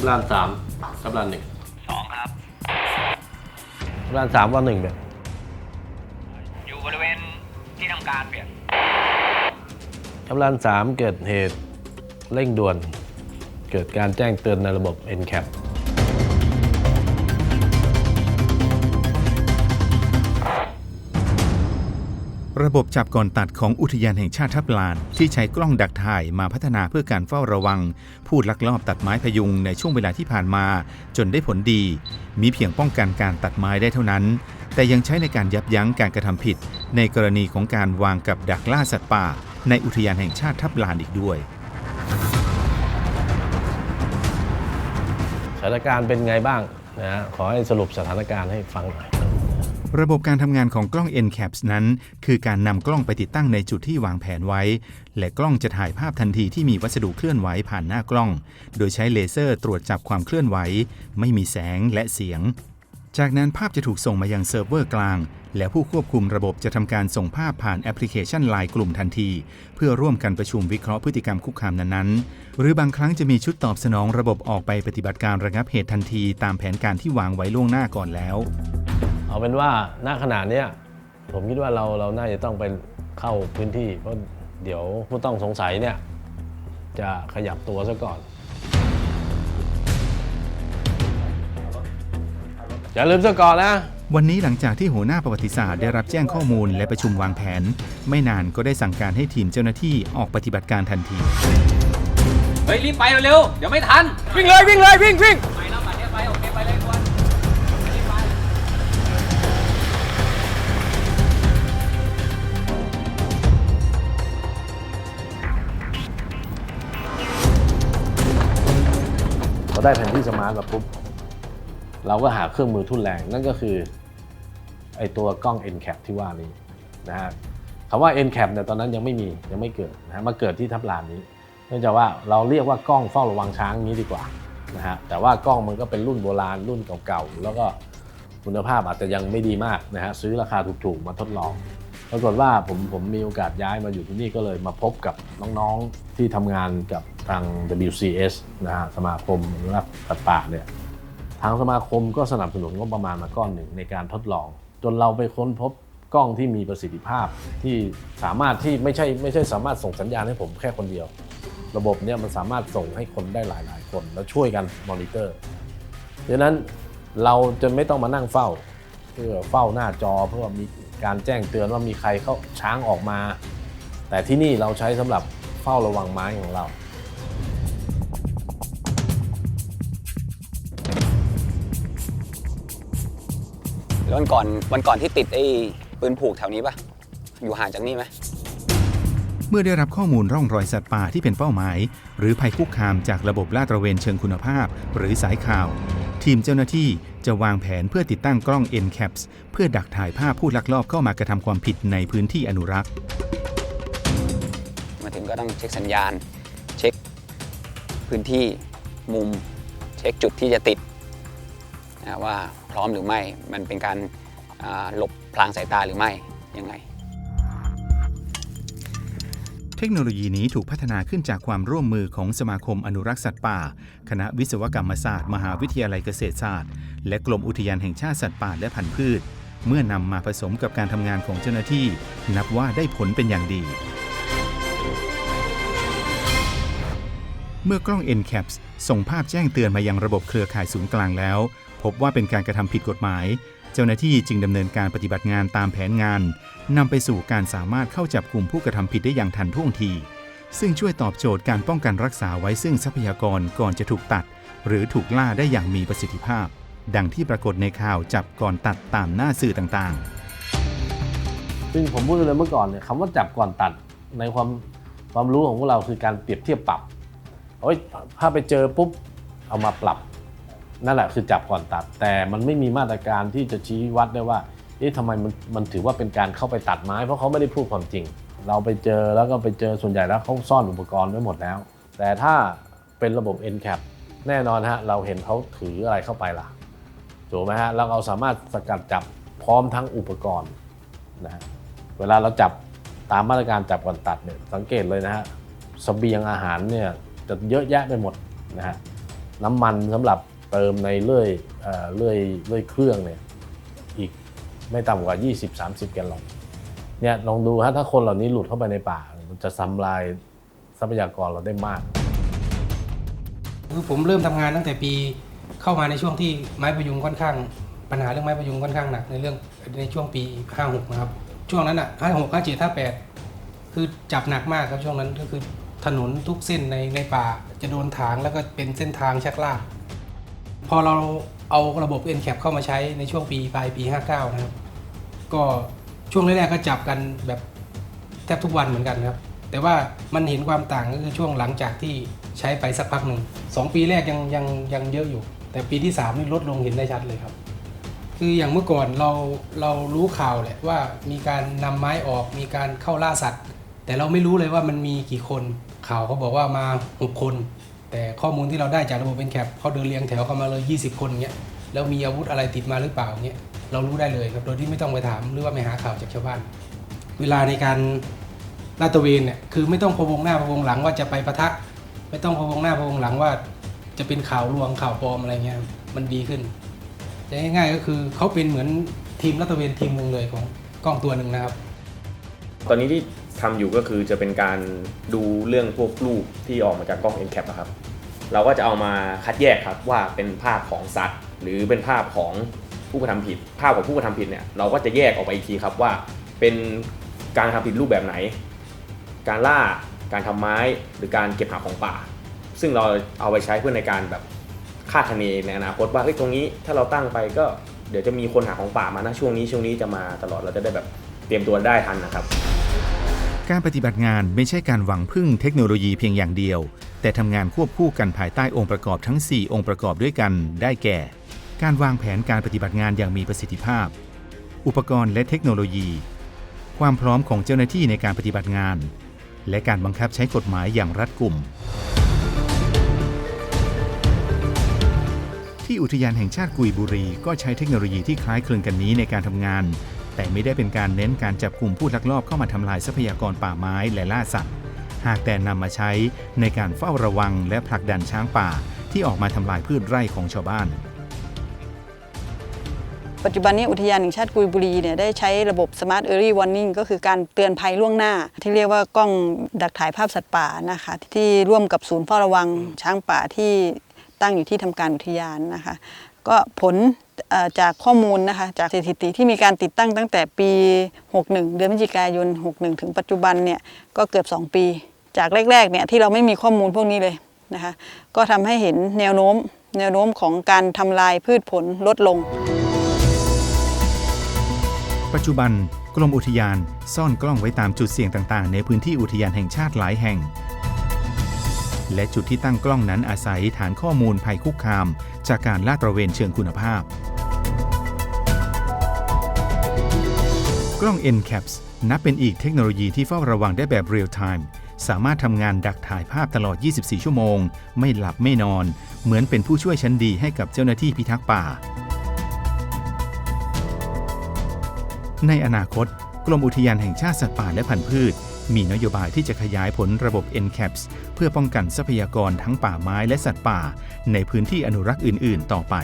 ทับลานสามทับลานหนึ่งสองครับทับลานสามว่าหนึ่งเนี่ยอยู่บริเวณที่ทำการเปลี่ยนทับลานสามเกิดเหตุเร่งด่วน เกิดการแจ้งเตือนในระบบ NCAP ระบบจับก่อนตัดของอุทยานแห่งชาติทับลาน ที่ใช้กล้องดักถ่ายมาพัฒนาเพื่อการเฝ้าระวัง ผู้ลักลอบตัดไม้พยุงในช่วงเวลาที่ผ่านมา จนได้ผลดี มีเพียงป้องกันการตัดไม้ได้เท่านั้น แต่ยังใช้ในการยับยั้งการกระทำผิด ในกรณีของการวางกับดักล่าสัตว์ป่า ในอุทยานแห่งชาติทับลานอีกด้วยสถานการณ์เป็นไงบ้างนะฮะขอให้สรุปสถานการณ์ให้ฟังหน่อย ระบบการทำงานของกล้อง NCAPS นั้น คือการนำกล้องไปติดตั้งในจุดที่วางแผนไว้ และกล้องจะถ่ายภาพทันทีที่มีวัสดุเคลื่อนไหวผ่านหน้ากล้อง โดยใช้เลเซอร์ตรวจจับความเคลื่อนไหว ไม่มีแสงและเสียง จากนั้นภาพจะถูกส่งมายังเซิร์ฟเวอร์กลาง และผู้ควบคุมระบบจะทำการส่งภาพผ่านแอปพลิเคชันไลน์กลุ่มทันที เพื่อร่วมกันประชุมวิเคราะห์พฤติกรรมคุกคามนั้นๆ หรือบางครั้งจะมีชุดตอบสนองระบบออกไปปฏิบัติการระงับเหตุทันที ตามแผนการที่วางไว้ล่วงหน้าก่อนแล้ว เอาเป็นว่าณขณะเนี้ยผมคิดว่าเราเราน่าจะต้องไปเข้าพื้นที่ เพราะเดี๋ยวผู้ต้องสงสัยเนี่ยจะขยับตัวซะก่อน อย่าลืมซะก่อนนะ วันนี้หลังจากที่หัวหน้าประวัติศาสตร์ได้รับแจ้งข้อมูลและประชุมวางแผน ไม่นานก็ได้สั่งการให้ทีมเจ้าหน้าที่ออกปฏิบัติการทันที เฮ้ยรีบไปเร็วๆเดี๋ยวไม่ทัน วิ่งเลยวิ่งเลยวิ่งวิ่ง อได้แผนที่สมาร์ทมาปุ๊บเราก็หาเครื่องมือทุ่นแรง นั่นก็คือไอตัวกล้อง NCAP ที่ว่านี้นะฮะคำว่า NCAP เนี่ยตอนนั้นยังไม่มียังไม่เกิดนะฮะมาเกิดที่ทับลานนี้ เนื่องจากว่าเราเรียกว่ากล้องเฝ้าระวังช้างนี้ดีกว่านะฮะแต่ว่ากล้องมันก็เป็นรุ่นโบราณรุ่นเก่าๆ แล้วก็คุณภาพอาจจะยังไม่ดีมากนะฮะซื้อราคาถูกๆมาทดลองปรากฏว่าผมผมมีโอกาสย้ายมาอยู่ที่นี่ก็เลยมาพบกับน้องๆที่ทำงานกับ ทาง WCS นะฮะสมาคมอนุรักษ์สัตว์ป่าเนี่ยทางสมาคมก็สนับสนุนงบประมาณมาก้อนหนึ่งในการทดลอง จนเราไปค้นพบกล้องที่มีประสิทธิภาพที่สามารถที่ไม่ใช่ไม่ใช่สามารถส่งสัญญาณให้ผมแค่คนเดียว ระบบเนี่ยมันสามารถส่งให้คนได้หลาย ๆ คน แล้วช่วยกันมอนิเตอร์ดังนั้นเราจะไม่ต้องมานั่งเฝ้า เพื่อเฝ้าหน้าจอเพื่อมีการแจ้งเตือนว่ามีใครเข้าช้างออกมา แต่ที่นี่เราใช้สำหรับเฝ้าระวังไม้ของเรา ววันก่อนวันก่อนที่ติดไอ้ปืนผูกแถวนี้ปะอยู่ห่างจากนี่ไหมเมื่อได้รับข้อมูลร่องรอยสัตว์ป่าที่เป็นเป้าหมาย หรือภัยคุกคามจากระบบลาดตระเวนเชิงคุณภาพ หรือสายข่าว ทีมเจ้าหน้าที่จะวางแผนเพื่อติดตั้งกล้อง NCAPS เพื่อดักถ่ายภาพผู้ลักลอบเข้ามากระทำความผิดในพื้นที่อนุรักษ์มาถึงก็ต้องเช็คสัญญาณ เช็คพื้นที่มุม เช็คจุดที่จะติด นะว่าพร้อมหรือไม่ มันเป็นการหลบพลางสายตาหรือไม่ยังไง เทคโนโลยีนี้ถูกพัฒนาขึ้นจากความร่วมมือของสมาคมอนุรักษ์สัตว์ป่า คณะวิศวกรรมศาสตร์ มหาวิทยาลัยเกษตรศาสตร์ และกรมอุทยานแห่งชาติสัตว์ป่าและพันธุ์พืช เมื่อนำมาผสมกับการทำงานของเจ้าหน้าที่ นับว่าได้ผลเป็นอย่างดีเมื่อกล้อง NCAPS ส่งภาพแจ้งเตือนมายังระบบเครือข่ายศูนย์กลางแล้ว พบว่าเป็นการกระทำผิดกฎหมาย เจ้าหน้าที่จึงดำเนินการปฏิบัติงานตามแผนงานนำไปสู่การสามารถเข้าจับกลุ่มผู้กระทำผิดได้อย่างทันท่วงที ซึ่งช่วยตอบโจทย์การป้องกันรักษาไว้ซึ่งทรัพยากรก่อนจะถูกตัด หรือถูกล่าได้อย่างมีประสิทธิภาพ ดังที่ปรากฏในข่าวจับก่อนตัดตามหน้าสื่อต่างๆซึ่งผมพูดเลยเมื่อก่อนเนี่ยคำว่าจับก่อนตัดในความความรู้ของพวกเราคือการเปรียบเทียบปรับโอ้ยถ้าไปเจอปุ๊บเอามาปรับ นั่นแหละคือจับก่อนตัด แต่มันไม่มีมาตรการที่จะชี้วัดได้ว่าเอ๊ะทำไมมันมันถือว่าเป็นการเข้าไปตัดไม้ เพราะเขาไม่ได้พูดความจริง เราไปเจอแล้วก็ไปเจอส่วนใหญ่แล้วเขาซ่อนอุปกรณ์ไว้หมดแล้ว แต่ถ้าเป็นระบบ NCAP แน่นอนฮะเราเห็นเขาถืออะไรเข้าไปล่ะถูกไหมฮะแล้วเราสามารถสกัดจับพร้อมทั้งอุปกรณ์นะฮะเวลาเราจับตามมาตรการจับก่อนตัดเนี่ยสังเกตเลยนะฮะเสบียงอาหารเนี่ยจะเยอะแยะไปหมดนะฮะน้ำมันสำหรับ เติมในเลื่อยเลื่อยเลื่อยเครื่องเนี่ยอีกไม่ต่ำกว่า 20-30 แกลลอนเนี่ยลองดูฮะถ้าคนเหล่านี้หลุดเข้าไปในป่า มันจะทำลายทรัพยากรเราได้มาก คือผมเริ่มทำงานตั้งแต่ปีเข้ามาในช่วงที่ไม้พยุงค่อนข้าง ปัญหาเรื่องไม้พยุงค่อนข้างหนักในเรื่องในช่วงปี 56 นะครับ ช่วงนั้นอะ 56 57 58 คือจับหนักมากครับช่วงนั้นก็คือถนนทุกเส้นในในป่าจะโดนถางแล้วก็เป็นเส้นทางชักลาก พอเราเอาระบบ NCAP เข้ามาใช้ในช่วงปีปลายปี 59 นะครับ ก็ช่วงแรกๆก็จับกันแบบแทบทุกวันเหมือนกันครับ แต่ว่ามันเห็นความต่างก็คือช่วงหลังจากที่ใช้ไปสักพักหนึ่งสองปีแรกยังยังยังเยอะอยู่ แต่ปีที่สามนี่ลดลงเห็นได้ชัดเลยครับ คืออย่างเมื่อก่อนเราเรารู้ข่าวแหละว่ามีการนำไม้ออกมีการเข้าล่าสัตว์ แต่เราไม่รู้เลยว่ามันมีกี่คนข่าวเขาบอกว่ามาหกคน แต่ข้อมูลที่เราได้จากระบบเป็นแคปเขาเดินเรียงแถวเข้ามาเลย 20 คนเงี้ยแล้วมีอาวุธอะไรติดมาหรือเปล่าเงี้ยเรารู้ได้เลยครับโดยที่ไม่ต้องไปถามหรือว่าไปหาข่าวจากชาวบ้าน เวลาในการลาดตระเวนเนี่ยคือไม่ต้องพะวงหน้าพะวงหลังว่าจะไปปะทะ ไม่ต้องพะวงหน้าพะวงหลังว่า จะเป็นข่าวลวงข่าวปลอมอะไรเงี้ยมันดีขึ้นจะง่ายๆก็คือเขาเป็นเหมือนทีมลาดตระเวนทีมหนึ่งเลยของกล้องตัวหนึ่งนะครับ ตอนนี้ที่ ทำอยู่ก็คือจะเป็นการดูเรื่องพวกรูปที่ออกมาจากกล้อง NCAP นะครับ เราก็จะเอามาคัดแยกครับว่าเป็นภาพของสัตว์ หรือเป็นภาพของผู้กระทำผิด ภาพของผู้กระทำผิดเนี่ยเราก็จะแยกออกไปอีกทีครับว่าเป็นการทำผิดรูปแบบไหน การล่าการทำไม้หรือการเก็บหาของป่า ซึ่งเราเอาไปใช้เพื่อในการแบบคาดคะเนในอนาคตว่าเฮ้ยตรงนี้ถ้าเราตั้งไปก็เดี๋ยวจะมีคนหาของป่ามานะช่วงนี้ช่วงนี้จะมาตลอดเราจะได้แบบเตรียมตัวได้ทันนะครับ การปฏิบัติงานไม่ใช่การหวังพึ่งเทคโนโลยีเพียงอย่างเดียว แต่ทำงานควบคู่กันภายใต้องค์ประกอบทั้ง 4 องค์ประกอบด้วยกัน ได้แก่ การวางแผนการปฏิบัติงานอย่างมีประสิทธิภาพ อุปกรณ์และเทคโนโลยี ความพร้อมของเจ้าหน้าที่ในการปฏิบัติงาน และการบังคับใช้กฎหมายอย่างรัดกุม ที่อุทยานแห่งชาติกุยบุรี ก็ใช้เทคโนโลยีที่คล้ายคลึงกันนี้ในการทำงาน แต่ไม่ได้เป็นการเน้นการจับกลุ่มผู้ลักลอบเข้ามาทำลายทรัพยากรป่าไม้และล่าสัตว์ หากแต่นำมาใช้ในการเฝ้าระวังและผลักดันช้างป่าที่ออกมาทำลายพืชไร่ของชาวบ้าน ปัจจุบันนี้อุทยานแห่งชาติกุยบุรีเนี่ยได้ใช้ระบบ Smart Early Warning ก็คือการเตือนภัยล่วงหน้า ที่เรียกว่ากล้องดักถ่ายภาพสัตว์ป่านะคะที่ร่วมกับศูนย์เฝ้าระวังช้างป่าที่ตั้งอยู่ที่ทำการอุทยานนะคะ ก็ผล จากข้อมูลนะคะจากสถิติที่มีการติดตั้งตั้งแต่ปี 61 เดือนพฤศจิกายน 61 ถึงปัจจุบันเนี่ยก็เกือบ 2 ปี จากแรกๆเนี่ยที่เราไม่มีข้อมูลพวกนี้เลยนะคะก็ทำให้เห็นแนวโน้ม แนวโน้มของการทำลายพืชผลลดลง ปัจจุบันกรมอุทยานซ่อนกล้องไว้ตามจุดเสี่ยงต่างๆ ในพื้นที่อุทยานแห่งชาติหลายแห่ง และจุดที่ตั้งกล้องนั้นอาศัยฐานข้อมูลภัยคุกคาม จากการลาดตระเวนเชิงคุณภาพ กล้อง NCAPS นับเป็นอีกเทคโนโลยีที่เฝ้าระวังได้แบบเรียลไทม์สามารถทำงานดักถ่ายภาพตลอด 24 ชั่วโมง ไม่หลับไม่นอน เหมือนเป็นผู้ช่วยชั้นดีให้กับเจ้าหน้าที่พิทักษ์ป่า ในอนาคต กรมอุทยานแห่งชาติสัตว์ป่าและพันธุ์พืช มีนโยบายที่จะขยายผลระบบ NCAPS เพื่อป้องกันทรัพยากรทั้งป่าไม้และสัตว์ป่า ในพื้นที่อนุรักษ์อื่น ๆ ต่อไป